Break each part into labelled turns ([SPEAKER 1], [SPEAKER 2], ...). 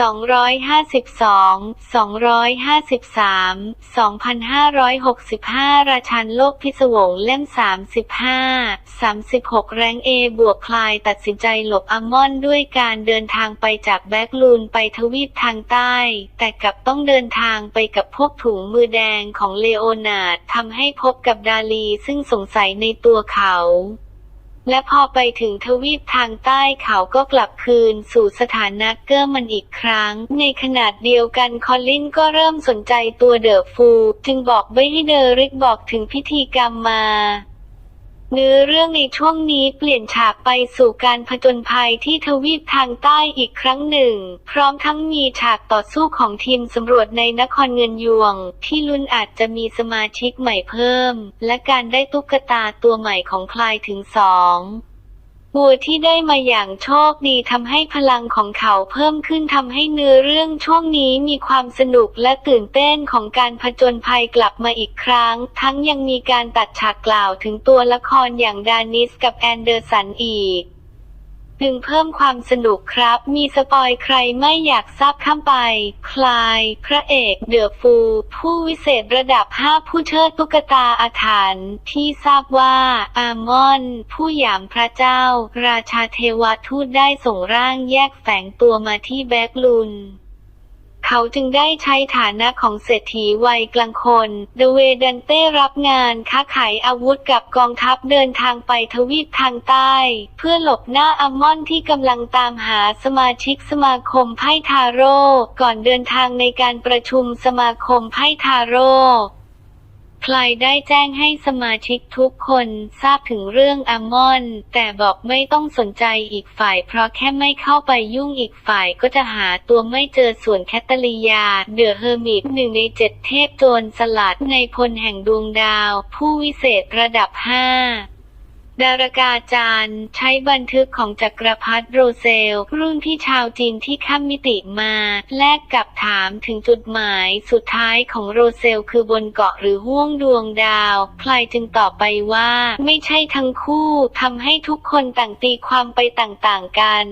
[SPEAKER 1] 252 253 2,565 ราชันโลกพิศวงเล่ม 35 36 แรงเอบวกคลายตัดสินใจหลบอัลมอนด์ด้วยการเดินทางไปจากแบ็กลูนไปทวีปทางใต้ แต่กลับต้องเดินทางไปกับพวกถุงมือแดงของเลโอนาร์ดทำให้พบกับดาลีซึ่งสงสัยในตัวเขา และพอไปถึงทวีปทางใต้เขาก็กลับคืนสู่สถานะเกอร์มันอีกครั้ง ในขนาดเดียวกันคอลลินก็เริ่มสนใจตัวเดอะฟู จึงบอกไว้ให้เดอริกบอกถึงพิธีกรรมมา เนื้อเรื่องในช่วงนี้เปลี่ยนฉากไปสู่การผจญภัยที่ทวีปทางใต้อีกครั้งหนึ่ง พร้อมทั้งมีฉากต่อสู้ของทีมสำรวจในนครเงินยวง ที่ลุ้นอาจจะมีสมาชิกใหม่เพิ่ม และการได้ตุ๊กตาตัวใหม่ของคลายถึงสอง บัวที่ได้มาอย่างโชคดีทำให้พลังของเขาเพิ่มขึ้นทำให้เนื้อเรื่องช่วงนี้มีความสนุกและตื่นเต้นของการผจญภัยกลับมาอีกครั้ง ทั้งยังมีการตัดฉากกล่าวถึงตัวละครอย่างดานิสกับแอนเดอร์สันอีก ดึงเพิ่มความสนุกครับ มีสปอยใครไม่อยากทราบข้ามไป คลาย พระเอกเดือฟู ผู้วิเศษระดับ 5 ผู้เชิดตุ๊กตาอาถรรพ์ที่ทราบว่า อามอน ผู้หยามพระเจ้า ราชาเทวทูตได้ส่งร่างแยกแฝงตัวมาที่แบ็กลุน เขาจึงได้ใช้ฐานะของเศรษฐีวัยกลางคนเดเวดันเต้รับงานค้าขายอาวุธกับกองทัพเดินทางไปทวีปทางใต้ เพื่อหลบหน้าอัลมอนที่กำลังตามหาสมาชิกสมาคมไพ่ทาโร่ก่อนเดินทางในการประชุมสมาคมไพ่ทาโร่ ใครได้แจ้งให้สมาชิกทุกคนทราบถึงเรื่องอัลมอน แต่บอกไม่ต้องสนใจอีกฝ่าย เพราะแค่ไม่เข้าไปยุ่งอีกฝ่ายก็จะหาตัวไม่เจอส่วนแคตตอริยา เดอะเฮอร์มิตหนึ่งในเจ็ดเทพโจรสลัดในพลแห่งดวงดาว ผู้วิเศษระดับห้า ดารากาจารย์ ใช้บันทึกของจักรพรรดิโรเซล รุ่นพี่ชาวจีนที่ข้ามมิติมา แลกกับถามถึงจุดหมายสุดท้ายของโรเซลคือบนเกาะหรือห้วงดวงดาว ใครจึงตอบไปว่า ไม่ใช่ทั้งคู่ทำให้ทุกคนต่างตีความไปต่างๆกัน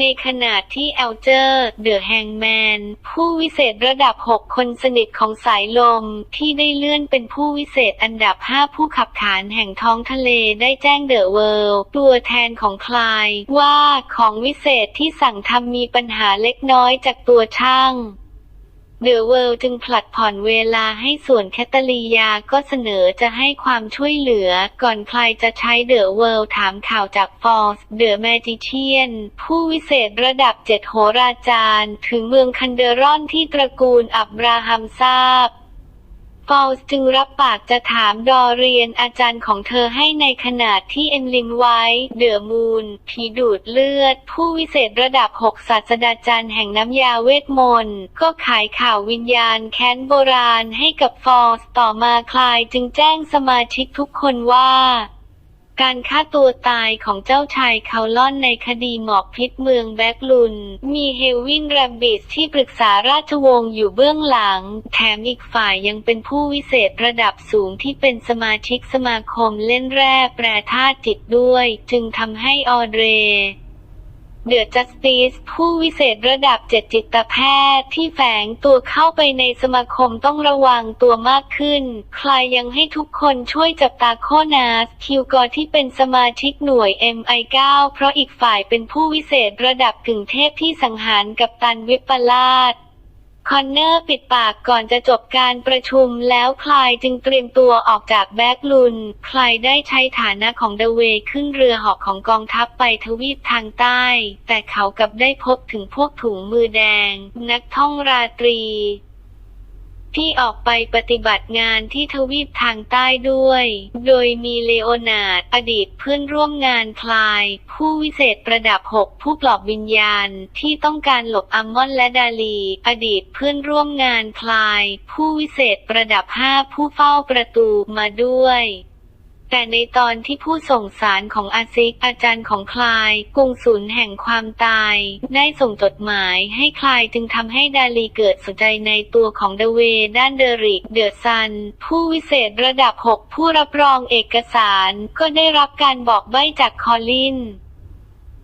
[SPEAKER 1] ในขณะที่แอลเจอร์เดอะแฮงแมนผู้วิเศษระดับ 6 คนสนิทของสายลม ที่ได้เลื่อนเป็นผู้วิเศษอันดับ 5 ผู้ขับขานแห่งท้องทะเลได้แจ้งเดอะเวิลด์ตัวแทนของคลายว่าของวิเศษที่สั่งทำมีปัญหาเล็กน้อยจากตัวช่าง เดอะเวิลด์จึงผลัดผ่อนเวลาให้ส่วนแคตลียาก็เสนอจะให้ความช่วยเหลือ ก่อนใครจะใช้เดอะเวิลด์ถามข่าวจากฟอสเดอะแมจิเชียน ผู้วิเศษระดับเจ็ดโหราจารย์ ถึงเมืองคันเดรอนที่ตระกูลอับราฮัมทราบ ฟอลส์จึงรับปากจะถามดอเรียนอาจารย์ของเธอให้ในขณะที่เอ็มลินไว้ เดอมูนผีดูดเลือด ผู้วิเศษระดับหกศาสตราจารย์แห่งน้ำยาเวทมนต์ก็ขายข่าววิญญาณแค้นโบราณให้กับฟอลส์ต่อมาคลายจึงแจ้งสมาชิกทุกคนว่า การฆ่าตัวตายของเจ้าชายคาลอนในคดีหมอกพิษเมืองแบ็กลุน มีเฮวินแรมบิสที่ปรึกษาราชวงศ์อยู่เบื้องหลัง แถมอีกฝ่ายยังเป็นผู้วิเศษระดับสูงที่เป็นสมาชิกสมาคมเล่นแร่แปรธาตุจิตด้วย จึงทำให้ออเดร เดอดจัสติสผู้วิเศษระดับเจ็ดจิตแพทย์ที่แฝงตัวเข้าไปในสมาคมต้องระวังตัวมากขึ้น ใครยังให้ทุกคนช่วยจับตาโคนาส คิวกอร์ที่เป็นสมาชิกหน่วย MI9 เพราะอีกฝ่ายเป็นผู้วิเศษระดับกึ่งเทพที่สังหารกับตันวิปลาส คอนเนอร์ปิดปากก่อนจะจบการประชุมแล้วคลายจึงเตรียมตัวออกจากแบ็กลุน คลายได้ใช้ฐานะของเดเวย์ขึ้นเรือหอกของกองทัพไปทวีปทางใต้ แต่เขากลับได้พบถึงพวกถุงมือแดง นักท่องราตรี ที่ออกไปปฏิบัติงานที่ทวีปทางใต้ด้วย โดยมีเลโอนาร์ดอดีตเพื่อนร่วมงานคลาย ผู้วิเศษประดับหกผู้ปลอบวิญญาณที่ต้องการหลบอัมมอนและดาลี อดีตเพื่อนร่วมงานคลาย ผู้วิเศษประดับห้าผู้เฝ้าประตูมาด้วย แต่ในตอนที่ผู้ส่งสารของอาซิกอาจารย์ของคลายกุงศูนย์แห่งความตาย ได้ส่งจดหมายให้คลายจึงทำให้ดาลีเกิดสนใจในตัวของเดเวด้านเดริกเดอะซัน ผู้วิเศษระดับ 6 ผู้รับรองเอกสาร ก็ได้รับการบอกใบ้จากคอลิน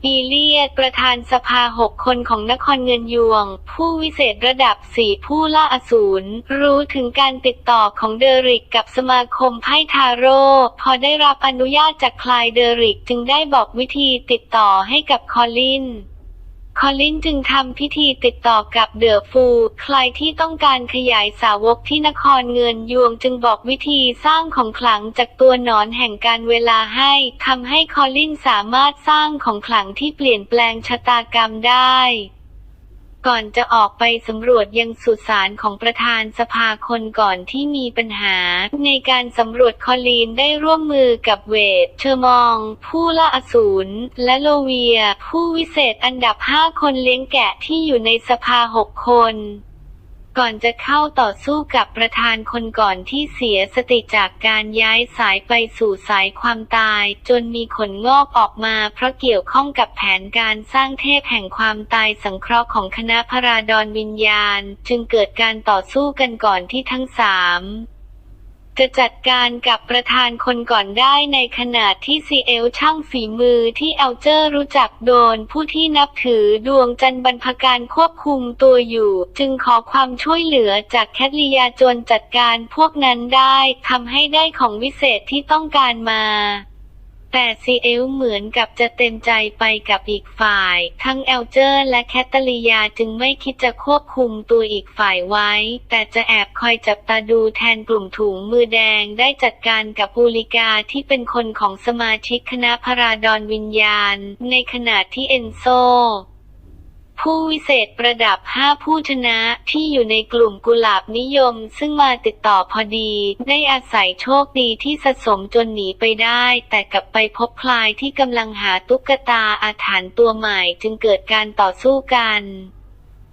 [SPEAKER 1] อีเลียดประธานสภาหกคนของนครเงินยวง ผู้วิเศษระดับสี่ผู้ล่าอสูร รู้ถึงการติดต่อของเดริกกับสมาคมไพ่ทาโร่พอได้รับอนุญาตจากคลายเดริกจึงได้บอกวิธีติดต่อให้กับคอลิน คอลลินจึงทำพิธีติดต่อกับเดอฟู ใครที่ต้องการขยายสาวกที่นครเงินยวงจึงบอกวิธีสร้างของขลังจากตัวหนอนแห่งการเวลาให้ทำให้คอลลินสามารถสร้างของขลังที่เปลี่ยนแปลงชะตากรรมได้ ก่อนจะออกไปสำรวจยังสุสานของประธานสภาคนก่อนที่มีปัญหา ในการสำรวจคอลีนได้ร่วมมือกับเวทเชอร์มอง ผู้ล่าอสูรและโลเวีย ผู้วิเศษอันดับห้าคนเลี้ยงแกะที่อยู่ในสภาหกคน ก่อนจะเข้าต่อสู้กับประธานคนก่อนที่เสียสติจากการย้ายสายไปสู่สายความตาย จนมีขนงอกออกมา เพราะเกี่ยวข้องกับแผนการสร้างเทพแห่งความตายสังเคราะห์ของคณะพระราดอนวิญญาณ จึงเกิดการต่อสู้กันก่อนที่ทั้งสาม จะจัดการกับประธานคนก่อนได้ในขณะที่ซีเอลช่างฝีมือที่เอลเจอร์รู้จักโดนผู้ที่นับถือดวงจันทร์บรรพการควบคุมตัวอยู่ จึงขอความช่วยเหลือจากแคทลียาจนจัดการพวกนั้นได้ทำให้ได้ของวิเศษที่ต้องการมา แต่ซีเอลเหมือนกับจะเต็มใจไปกับอีกฝ่าย ทั้งเอลเจอร์และแคทเตอรียาจึงไม่คิดจะควบคุมตัวอีกฝ่ายไว้ แต่จะแอบคอยจับตาดูแทนกลุ่มถุงมือแดงได้จัดการกับปูลิกาที่เป็นคนของสมาชิกคณะพราดอนวิญญาณ ในขณะที่เอนโซ ผู้วิเศษประดับห้าผู้ชนะที่อยู่ในกลุ่มกุหลาบนิยม ซึ่งมาติดต่อพอดี ได้อาศัยโชคดีที่สะสมจนหนีไปได้ แต่กลับไปพบพลายที่กำลังหาตุ๊กตาอาถรรพ์ตัวใหม่จึงเกิดการต่อสู้กัน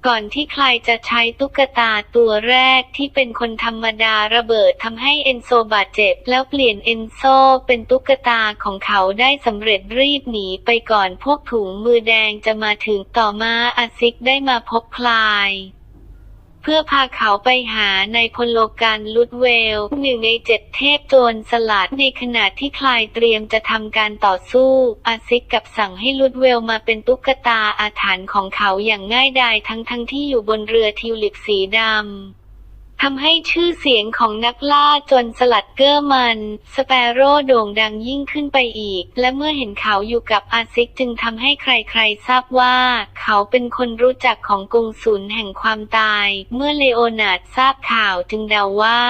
[SPEAKER 1] ก่อนที่ใครจะใช้ตุ๊กตาตัวแรกที่เป็นคนธรรมดาระเบิดทำให้เอนโซบาดเจ็บ แล้วเปลี่ยนเอนโซเป็นตุ๊กตาของเขาได้สำเร็จรีบหนีไปก่อนพวกถุงมือแดงจะมาถึงต่อมาอาซิกได้มาพบคลาย เพื่อพาเขาไปหาในพลโลกันลุดเวลหนึ่งในเจ็ดเทพโจรสลัดในขณะที่คลายเตรียมจะทำการต่อสู้ อาซิกกับสั่งให้ลุดเวลมาเป็นตุ๊กตาอาถรรพ์ของเขาอย่างง่ายดายทั้งทั้งที่อยู่บนเรือทิวลิปสีดำ ทำให้ชื่อเสียงของนักล่าจนสลัดเกอร์มัน สเปโร่โด่งดังยิ่งขึ้นไปอีก และเมื่อเห็นเขาอยู่กับอาซิกจึงทำให้ใครๆ ทราบว่า เขาเป็นคนรู้จักของกงสุนแห่งความตาย เมื่อเลโอนาร์ดทราบข่าวจึงเดาว่า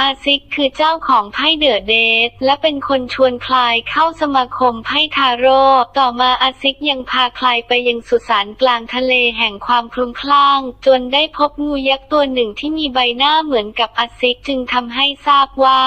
[SPEAKER 1] อาซิกคือเจ้าของไพ่เดอะเดทและเป็นคนชวนคลายเข้าสมาคมไพ่ทาโร่ต่อมาอาซิกยังพาคลายไปยังสุสานกลางทะเลแห่งความคลุ้มคลั่ง จนได้พบงูยักษ์ตัวหนึ่งที่มีใบหน้าเหมือนกับอาซิกจึงทำให้ทราบว่า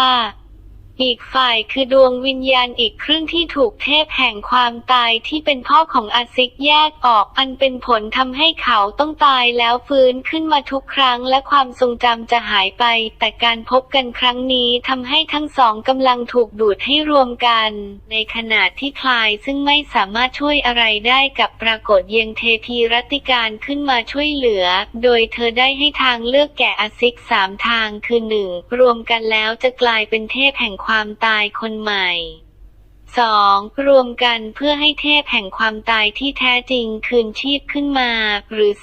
[SPEAKER 1] อีกฝ่ายคือดวงวิญญาณอีกครึ่งที่ถูกเทพแห่งความตายที่เป็นพ่อของอาซิกแยกออก อันเป็นผลทำให้เขาต้องตายแล้วฟื้นขึ้นมาทุกครั้งและความทรงจำจะหายไป แต่การพบกันครั้งนี้ทำให้ทั้งสองกำลังถูกดูดให้รวมกัน ในขณะที่คลายซึ่งไม่สามารถช่วยอะไรได้กับปรากฏเยงเทพีรัตติการขึ้นมาช่วยเหลือ โดยเธอได้ให้ทางเลือกแก่อาซิกสามทางคือหนึ่งรวมกันแล้วจะกลายเป็นเทพแห่งความความตายคนใหม่ 2. รวมกันเพื่อให้เทพแห่งความตายที่แท้จริงคืนชีพขึ้นมา หรือ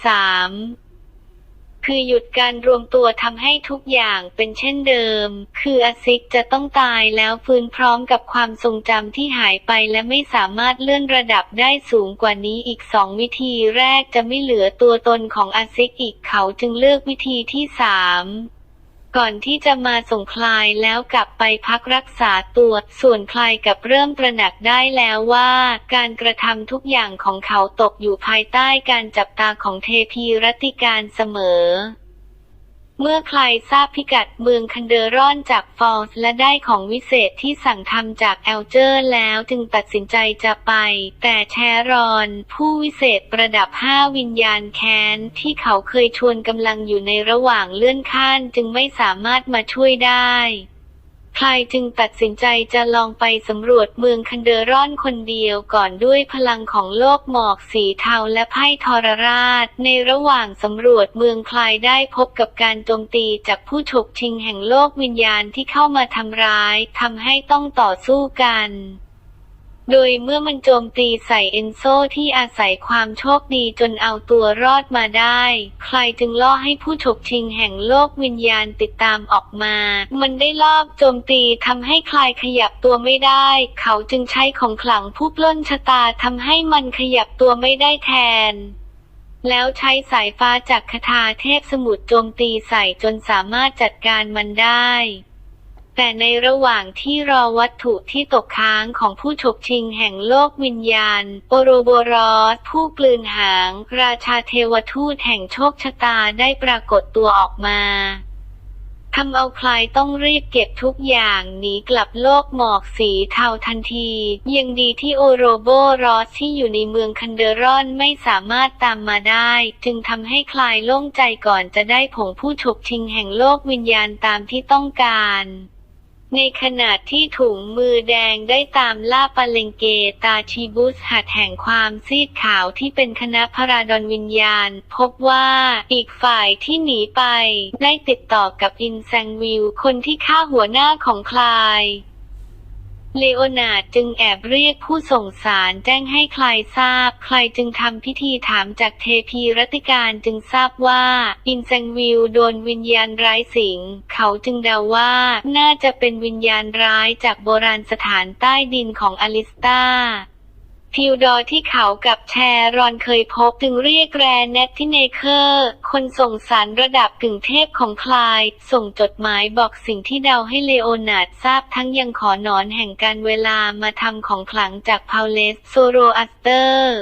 [SPEAKER 1] 3. คือหยุดการรวมตัวทำให้ทุกอย่างเป็นเช่นเดิม คืออาซิกจะต้องตายแล้วฟื้นพร้อมกับความทรงจำที่หายไปและไม่สามารถเลื่อนระดับได้สูงกว่านี้อีกสองวิธีแรกจะไม่เหลือตัวตนของอาซิกอีกเขาจึงเลือกวิธีที่สาม ก่อนที่จะมาส่งคลายแล้วกลับไปพักรักษาตัว ส่วนคลายกับเริ่มตระหนักได้แล้วว่า การกระทำทุกอย่างของเขาตกอยู่ภายใต้การจับตาของเทพีรัตติการเสมอ เมื่อใครทราบพิกัดเมืองคันเดอรอนจากฟอลส์และได้ของวิเศษที่สั่งทำจากแอลเจอร์แล้วจึงตัดสินใจจะไป แต่แชรอน ผู้วิเศษประดับห้าวิญญาณแค้น ที่เขาเคยชวนกำลังอยู่ในระหว่างเลื่อนขั้นจึงไม่สามารถมาช่วยได้ คลายจึงตัดสินใจจะลองไปสำรวจเมืองคันเดอรอนคนเดียวก่อนด้วยพลังของโลกหมอกสีเทาและไพ่ทรราช ในระหว่างสำรวจเมืองคลายได้พบกับการโจมตีจากผู้ฉกชิงแห่งโลกวิญญาณที่เข้ามาทำร้ายทำให้ต้องต่อสู้กัน โดยเมื่อมันโจมตีใส่เอนโซที่อาศัยความโชคดีจนเอาตัวรอดมาได้ ใครจึงล่อให้ผู้ฉกชิงแห่งโลกวิญญาณติดตามออกมา มันได้ลอบโจมตีทำให้ใครขยับตัวไม่ได้ เขาจึงใช้ของขลังผู้ปล้นชะตาทำให้มันขยับตัวไม่ได้แทนแล้วใช้สายฟ้าจากคาถาเทพสมุทรโจมตีใส่จนสามารถจัดการมันได้ แต่ในระหว่างที่รอวัตถุที่ตกค้างของผู้ฉกชิงแห่งโลกวิญญาณ โอโรโบรอสผู้กลืนหาง ราชาเทวทูตแห่งโชคชะตาได้ปรากฏตัวออกมาทำเอาใครต้องรีบเก็บทุกอย่างหนีกลับโลกหมอกสีเทาทันที ยังดีที่โอโรโบรอสที่อยู่ในเมืองคันเดรอนไม่สามารถตามมาได้ จึงทำให้คลายโล่งใจก่อนจะได้ผงผู้ฉกชิงแห่งโลกวิญญาณตามที่ต้องการ ในขณะที่ถุงมือแดงได้ตามล่าปาเลงเกตาชีบุสหัดแห่งความซีดขาวที่เป็นคณะพระราดอนวิญญาณ พบว่าอีกฝ่ายที่หนีไป ได้ติดต่อกับอินแซงวิลคนที่ฆ่าหัวหน้าของคลาย เลโอนาร์ดจึงแอบเรียกผู้ส่งสารแจ้งให้ใครทราบ ใครจึงทำพิธีถามจากเทพีรัติการจึงทราบว่า อินแซงวิลโดนวิญญาณร้ายสิง เขาจึงเดาว่าน่าจะเป็นวิญญาณร้ายจากโบราณสถานใต้ดินของอลิสตา ทิวดอร์ที่เขากับแชร์รอนเคยพบจึงเรียกแรนเนตทิเนเคอร์ คนส่งสารระดับกึ่งเทพของคลาย ส่งจดหมายบอกสิ่งที่เดาให้เลโอนาร์ดทราบทั้งยังขอนอนแห่งการเวลามาทำของขลังจากพาวเลสโซโรอัสเตอร์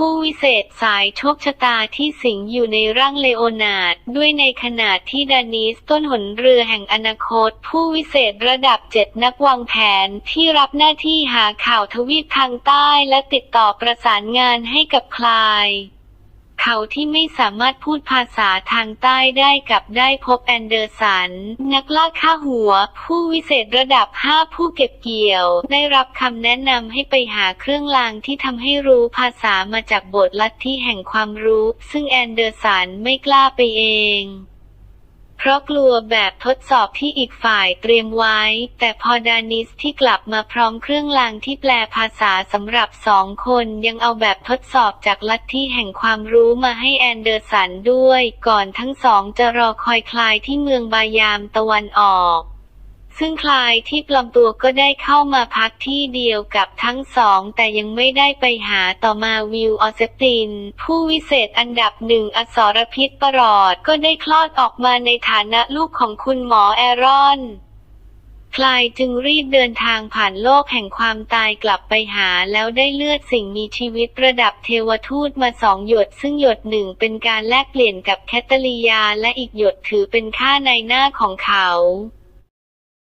[SPEAKER 1] ผู้วิเศษสายโชคชะตาที่สิงอยู่ในร่างเลโอนาร์ดด้วยในขณะที่ดานิสต้นหนเรือแห่งอนาคต ผู้วิเศษระดับเจ็ดนักวางแผนที่รับหน้าที่หาข่าวทวีปทางใต้และติดต่อประสานงานให้กับคลาย เขาที่ไม่สามารถพูดภาษาทางใต้ได้กับได้พบแอนเดอร์สัน นักล่าฆ่าหัว ผู้วิเศษระดับ 5 ผู้เก็บเกี่ยว ได้รับคำแนะนำให้ไปหาเครื่องรางที่ทำให้รู้ภาษามาจากบทลัทธิแห่งความรู้ ซึ่งแอนเดอร์สันไม่กล้าไปเอง เพราะกลัวแบบทดสอบที่อีกฝ่ายเตรียมไว้ แต่พอดานิสที่กลับมาพร้อมเครื่องรางที่แปลภาษาสำหรับสองคนยังเอาแบบทดสอบจากลัทธิแห่งความรู้มาให้แอนเดอร์สันด้วย ก่อนทั้งสองจะรอคอยคลายที่เมืองบายามตะวันออก ซึ่งคลายที่ปลอมตัวก็ได้เข้ามาพักที่เดียวกับทั้งสอง แต่ยังไม่ได้ไปหาต่อมาวิลออเซปติน ผู้วิเศษอันดับหนึ่งอสรพิษประหลอดก็ได้คลอดออกมาในฐานะลูกของคุณหมอแอรอนคลายจึงรีบเดินทางผ่านโลกแห่งความตายกลับไปหาแล้วได้เลือดสิ่งมีชีวิตระดับเทวทูตมาสองหยด ซึ่งหยดหนึ่งเป็นการแลกเปลี่ยนกับแคทเธอรียาและอีกหยดถือเป็นค่าในหน้าของเขา